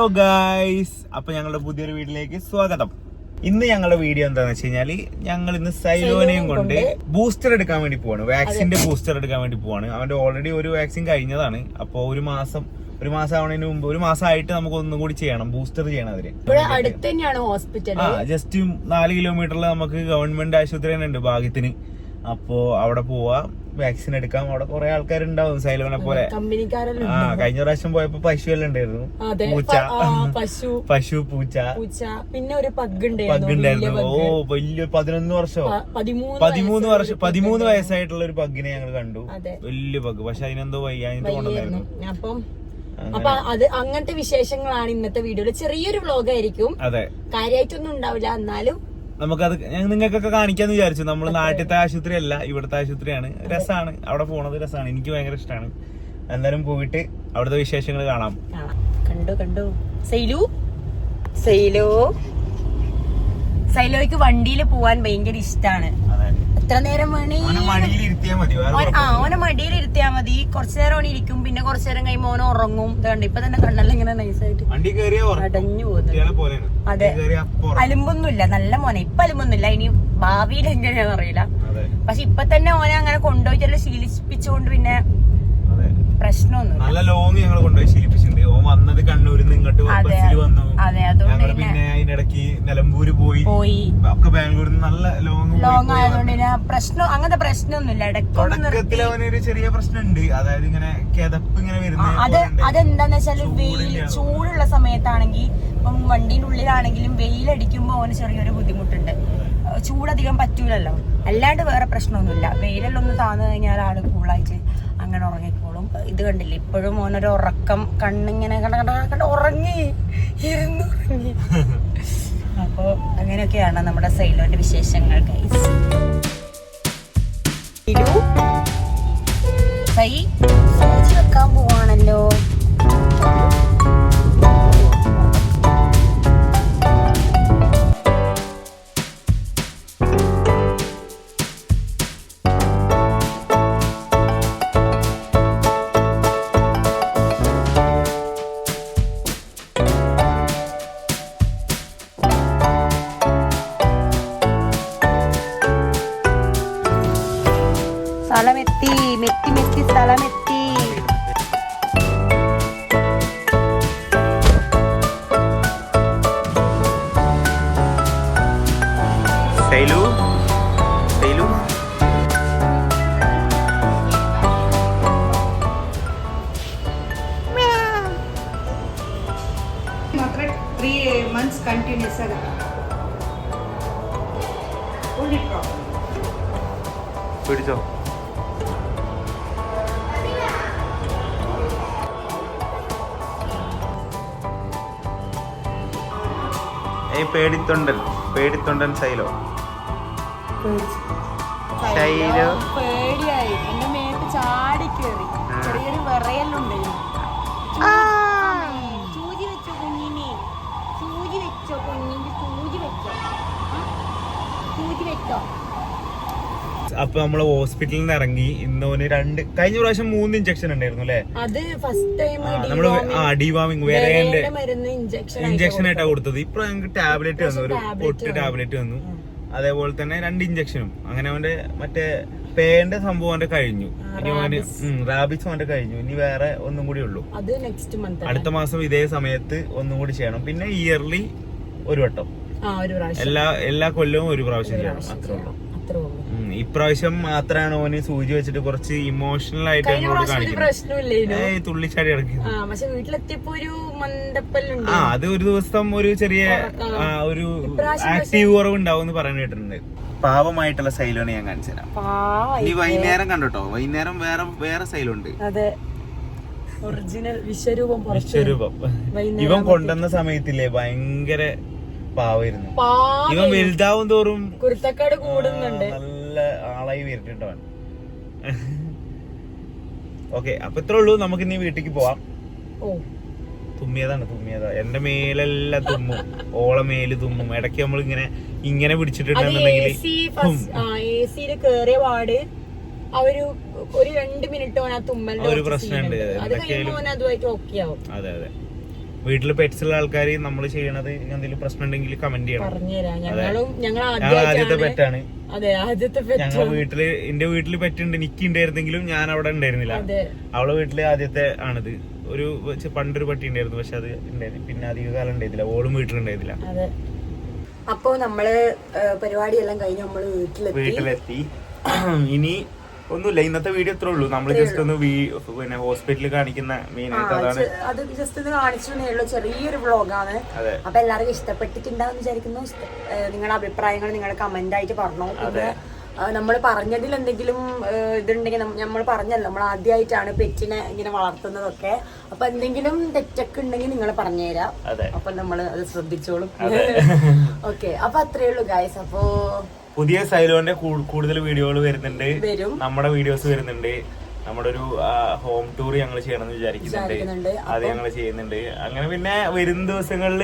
Hello guys അപ്പൊ ഞങ്ങളുടെ പുതിയൊരു വീട്ടിലേക്ക് സ്വാഗതം. ഇന്ന് ഞങ്ങളുടെ വീഡിയോ എന്താന്ന് വെച്ച് കഴിഞ്ഞാൽ ഞങ്ങൾ ഇന്ന് സൈലോനെയും കൊണ്ട് ബൂസ്റ്റർ എടുക്കാൻ വേണ്ടി പോവാണ്. വാക്സിന്റെ ബൂസ്റ്റർ എടുക്കാൻ വേണ്ടി പോവാണ്. അവന്റെ ഓൾറെഡി ഒരു വാക്സിൻ കഴിഞ്ഞതാണ്. അപ്പൊ ഒരു മാസം ഒരു മാസം ആവണതിന് മുമ്പ് ഒരു മാസമായിട്ട് നമുക്ക് ഒന്നും കൂടി ചെയ്യണം ബൂസ്റ്റർ ചെയ്യണം അതിന് ഇവിടെ അടുത്ത് തന്നെയാണ് ഹോസ്പിറ്റൽ ആ ജസ്റ്റ് നാല് കിലോമീറ്ററിൽ നമുക്ക് ഗവൺമെന്റ് ആശുപത്രി തന്നെ ഉണ്ട് ഭാഗ്യത്തിന്. അപ്പോ അവിടെ പോവാ. വാക്സിൻ എടുക്കാം അവിടെ കുറെ ആൾക്കാരുണ്ടാവും സൈലോനെ പോലെ. ആ കഴിഞ്ഞ പ്രാവശ്യം പോയപ്പോ പശു എല്ലാം ഉണ്ടായിരുന്നു. പൂച്ച. പശു. പശു പൂച്ച. പൂച്ച. പിന്നെ ഒരു പഗ് ഉണ്ടായിരുന്നു ഓ. വലിയ പതിനൊന്ന് വർഷമോ പ- പതിമൂന്ന് വർഷം പതിമൂന്ന് വയസ്സായിട്ടുള്ള ഒരു പഗ്ഗിനെ ഞങ്ങൾ കണ്ടു. വലിയ പഗ്. പക്ഷെ അതിനെന്തോ വയ്യാഞ്ഞിട്ട്. കൊണ്ടുവന്നായിരുന്നു അപ്പം. അപ്പൊ അത് അങ്ങനത്തെ വിശേഷങ്ങളാണ് ഇന്നത്തെ വീഡിയോയിൽ. ചെറിയൊരു വ്ലോഗ് ആയിരിക്കും. കാര്യമായിട്ടൊന്നും ഉണ്ടാവില്ല. എന്നാലും നമുക്കത് നിങ്ങൾക്കൊക്കെ കാണിക്കാന്ന് വിചാരിച്ചു. നമ്മൾ നാട്ടിലത്തെ ആശുപത്രി അല്ല ഇവിടുത്തെ ആശുപത്രിയാണ്. രസമാണ് അവിടെ പോണത് രസമാണ് എനിക്ക് ഭയങ്കര ഇഷ്ടമാണ് എന്തായാലും പോയിട്ട് അവിടുത്തെ വിശേഷങ്ങൾ കാണാം. കാണാം. കണ്ടു കണ്ടു? സൈലു സൈലോ സൈലോയ്ക്ക് വണ്ടിയിൽ പോവാൻ ഭയങ്കര ഇഷ്ടാണ്. എത്ര നേരം വേണേ. ആ ഓനെ മടിയിൽ ഇരുത്തിയാ മതി. കുറച്ചു നേരം ഓൻ ഇരിക്കും. പിന്നെ കുറച്ചു നേരം കഴിയുമ്പോ ഓൻ ഉറങ്ങും. ഇതുണ്ട്. ഇപ്പൊ തന്നെ കണ്ണല്ല ഇങ്ങനെ നൈസായിട്ട് അടഞ്ഞു പോകുന്നു അതെ. അലുമ്പൊന്നുമില്ല. നല്ല മോനെ. ഇപ്പൊ അലുമ്പൊന്നുമില്ല. ഇനി ഭാവിയിൽ എങ്ങനെയാണെന്ന് അറിയില്ല. പക്ഷെ ഇപ്പൊ തന്നെ ഓനെ അങ്ങനെ കൊണ്ടുപോയിട്ട് ശീലിപ്പിച്ചുകൊണ്ട് പിന്നെ പ്രശ്നമൊന്നും നല്ല ലോങ് ഞങ്ങൾ കൊണ്ടുപോയി ശീലിപ്പിച്ചിട്ടുണ്ട് ഓൻ വന്നത് കണ്ണൂരിൽ നിന്ന് ഇങ്ങോട്ട് അതെ. ബസ്സിൽ വന്നു അതെ അതുകൊണ്ട് ഞങ്ങൾ പിന്നെ നിലമ്പൂര് പോയി. പോയി. ഒക്കെ ബാംഗ്ലൂരിൽ നല്ല ലോങ് ലോങ് ആയതുകൊണ്ട് പിന്നെ പ്രശ്നം അങ്ങനത്തെ പ്രശ്നമൊന്നുമില്ല. ഇടയ്ക്ക് അവനൊരു ചെറിയ പ്രശ്നമുണ്ട്. അതായത് ഇങ്ങനെ കിതപ്പ് ഇങ്ങനെ വരുന്നത് വരുന്ന അത് അതെന്താന്ന് വെച്ചാൽ വെയിൽ ചൂടുള്ള സമയത്താണെങ്കിൽ ഇപ്പം വണ്ടിന്റെ ഉള്ളിലാണെങ്കിലും വെയിലടിക്കുമ്പോ അവന് ചെറിയൊരു ബുദ്ധിമുട്ടുണ്ട്. ചൂടധികം പറ്റൂലല്ലോ. അല്ലാണ്ട് വേറെ പ്രശ്നമൊന്നുമില്ല. വെയിലെല്ലാം ഒന്ന് താന്നു കഴിഞ്ഞാൽ ആൾ കൂളായിട്ട് അങ്ങനെ ഉറങ്ങിക്കോളും. ഇത് കണ്ടില്ല? ഇപ്പോഴും ഓനൊരു ഉറക്കം കണ്ണിങ്ങനെ കണ്ട കണ്ട കണ്ട ഉറങ്ങി. ഇരുന്നുറങ്ങി അപ്പോ അങ്ങനെയൊക്കെയാണ് നമ്മുടെ സൈലോന്റെ വിശേഷങ്ങൾ ഗൈസ് സൈ സൂചി വെക്കാൻ പോവാണല്ലോ. मसाला मिर्ची सैलू सैलू ಮಾತ್ರ ತ್ರೀ ಮಂತ್ಸ್ ಕಂಟಿನ್ಯೂಸ್ ಆಗುತ್ತೆ ಬಿಡಿಸೋ ഏയ് പേടിത്തൊണ്ടൻ പേടിത്തൊണ്ടൻ ശൈലോ. ശൈലോ. പേടിയായി. എന്റെ മേത്ത് ചാടി കയറി. ചെറിയൊരു വിറയലുണ്ടായിരുന്നു സൂചി വെച്ചോ കുഞ്ഞിനെ സൂചി വെച്ചോ കുഞ്ഞിന്റെ സൂചി വെച്ചോ ആ? സൂചി വെച്ചോ അപ്പൊ നമ്മൾ ഹോസ്പിറ്റലിൽ നിന്ന് ഇറങ്ങി. ഇന്ന് ഒന്ന് രണ്ട് കഴിഞ്ഞ പ്രാവശ്യം മൂന്ന് ഇഞ്ചക്ഷൻ ഉണ്ടായിരുന്നു അല്ലേ? അത് ഫസ്റ്റ് ടൈം നമ്മൾ ആ ഡിവാമിങ് വേറെ ഇഞ്ചക്ഷൻ ആയിട്ടാ കൊടുത്തത്. ഇപ്പൊ ഞങ്ങൾക്ക് ടാബ്ലറ്റ് വന്നു. ഒരു പൊട്ട്. ടാബ്ലറ്റ് വന്നു. അതേപോലെ തന്നെ രണ്ട് ഇഞ്ചക്ഷനും അങ്ങനെ അവന്റെ മറ്റേ പേന്റെ സംഭവം അവന്റെ കഴിഞ്ഞു. ഇനി അവന് അവന്റെ കഴിഞ്ഞു. ഇനി വേറെ ഒന്നും കൂടി ഉള്ളൂ. അത് നെക്സ്റ്റ് മന്ത് അടുത്ത മാസം ഇതേ സമയത്ത് ഒന്നും കൂടി ചെയ്യണം. പിന്നെ ഇയർലി ഒരു വട്ടം. എല്ലാ എല്ലാ കൊല്ലവും ഒരു പ്രാവശ്യം ചെയ്യണം. അത്രേ ഉള്ളൂ ഉം, ഇപ്രാവശ്യം മാത്രമാണ് ഓന് സൂചി വെച്ചിട്ട് കുറച്ച് ഇമോഷണൽ ആയിട്ട് എന്നോട് കാണിക്കുന്നത്. തുള്ളിച്ചാടി ഇറക്കി ആ അത് ഒരു ദിവസം ഒരു ചെറിയ ഒരു ആക്ടീവ് ആക്റ്റീവ് കുറവ് ഉണ്ടാവും എന്ന് പറഞ്ഞു കേട്ടിട്ടുണ്ട്. പാവമായിട്ടുള്ള സൈലോനെ ഞാൻ കാണിച്ചു തരാം നീ വൈകുന്നേരം കണ്ടോട്ടോ? വൈകുന്നേരം വേറെ വേറെ സൈലുണ്ട് ഒറിജിനൽ വിശ്വരൂപം വിശ്വരൂപം. ഇവൻ കൊണ്ടുവന്ന സമയത്തില്ലേ ഭയങ്കര പാവായിരുന്നു. ഇവൻ വലുതാവും തോറും കുരുത്തക്കാട് കൂടുന്നുണ്ട്. നല്ല ആളായി വരുത്തിട്ടവൻ ഓക്കെ അപ്പൊ ഇത്രേ ഉള്ളൂ. നമുക്ക് ഇനി വീട്ടിലേക്ക് പോവാം. ഓ. തുമ്മിയതാണ് തുമ്മിയതാ. എന്റെ മേലെല്ലാം തുമ്മും. ഓള മേൽ തുമ്മും. ഇടയ്ക്ക് നമ്മൾ ഇങ്ങനെ ഇങ്ങനെ പിടിച്ചിട്ടുണ്ടെന്നുണ്ടെങ്കിൽ ഒരു പ്രശ്നമുണ്ട്. അതെ അതെ. അതെ വീട്ടിൽ പെറ്റ്സ് ഉള്ള ആൾക്കാർ നമ്മൾ ചെയ്യണത് എന്തെങ്കിലും പ്രശ്നം ഉണ്ടെങ്കിൽ കമന്റ് ചെയ്യണം ഞങ്ങൾ ഞങ്ങൾ ആദ്യത്തെ പെറ്റാണ് അതെ ആദ്യത്തെ pet. ഞങ്ങൾ വീട്ടിൽ എന്റെ വീട്ടിൽ പെറ്റുണ്ട് എനിക്ക് ഉണ്ടായിരുന്നെങ്കിലും ഞാൻ അവിടെ ഉണ്ടായിരുന്നില്ല അതെ. അവളെ വീട്ടിൽ ആദ്യത്തെ ആണിത്. ഒരു പണ്ടൊരു പട്ടി ഉണ്ടായിരുന്നു പക്ഷെ അത് ഉണ്ടായിരുന്നു പിന്നെ അധിക കാലം ഉണ്ടായിരുന്നില്ല ഓളും വീട്ടിലുണ്ടായിരുന്നില്ല അതെ. അപ്പോ നമ്മൾ പരിപാടിയെല്ലാം കഴിഞ്ഞ് നമ്മൾ വീട്ടിലെത്തി. വീട്ടിലെത്തി. ഇനി ഒന്നുമില്ല ഇന്നത്തെ വീഡിയോ ഇത്രേ ഉള്ളൂ. നമ്മൾ ജസ്റ്റ് ഒന്ന് പിന്നെ ഹോസ്പിറ്റലിൽ കാണിക്കുന്ന മെയിൻ ആയിട്ട് അതാണ് അത് ജസ്റ്റ് ഒന്ന് കാണിച്ചു ചെറിയൊരു വ്ളോഗാണ്. അപ്പൊ എല്ലാവർക്കും ഇഷ്ടപ്പെട്ടിട്ടുണ്ടാവും വിചാരിക്കുന്നു. നിങ്ങളുടെ അഭിപ്രായങ്ങൾ നിങ്ങൾ കമന്റ് ആയിട്ട് പറഞ്ഞു. പിന്നെ നമ്മൾ പറഞ്ഞതിൽ എന്തെങ്കിലും ഇതുണ്ടെങ്കിൽ നമ്മൾ പറഞ്ഞല്ലോ. നമ്മൾ ആദ്യമായിട്ടാണ് പെറ്റിനെ ഇങ്ങനെ വളർത്തുന്നതൊക്കെ. അപ്പൊ എന്തെങ്കിലും തെറ്റൊക്കെ ഉണ്ടെങ്കിൽ നിങ്ങൾ പറഞ്ഞുതരാം. അപ്പൊ നമ്മൾ അത് ശ്രദ്ധിച്ചോളും. ഓക്കെ അപ്പൊ അത്രേ ഉള്ളൂ ഗായ്സ് അപ്പോ പുതിയ സൈലോന്റെ കൂടുതൽ വീഡിയോകൾ വരുന്നുണ്ട്. വരും. നമ്മുടെ വീഡിയോസ് വരുന്നുണ്ട്. നമ്മുടെ ഒരു ഹോം ടൂർ ഞങ്ങൾ ചെയ്യണമെന്ന് വിചാരിക്കുന്നുണ്ട്. അത് ഞങ്ങൾ ചെയ്യുന്നുണ്ട്. അങ്ങനെ പിന്നെ വരുന്ന ദിവസങ്ങളിൽ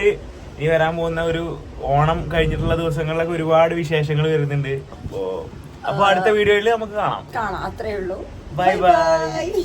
ഇനി വരാൻ പോകുന്ന ഒരു ഓണം കഴിഞ്ഞിട്ടുള്ള ദിവസങ്ങളിലൊക്കെ ഒരുപാട് വിശേഷങ്ങൾ വരുന്നുണ്ട്. അപ്പോ അപ്പൊ അടുത്ത വീഡിയോയിൽ നമുക്ക് കാണാം. കാണാം. അത്രേ ഉള്ളൂ. ബൈ. ബൈ.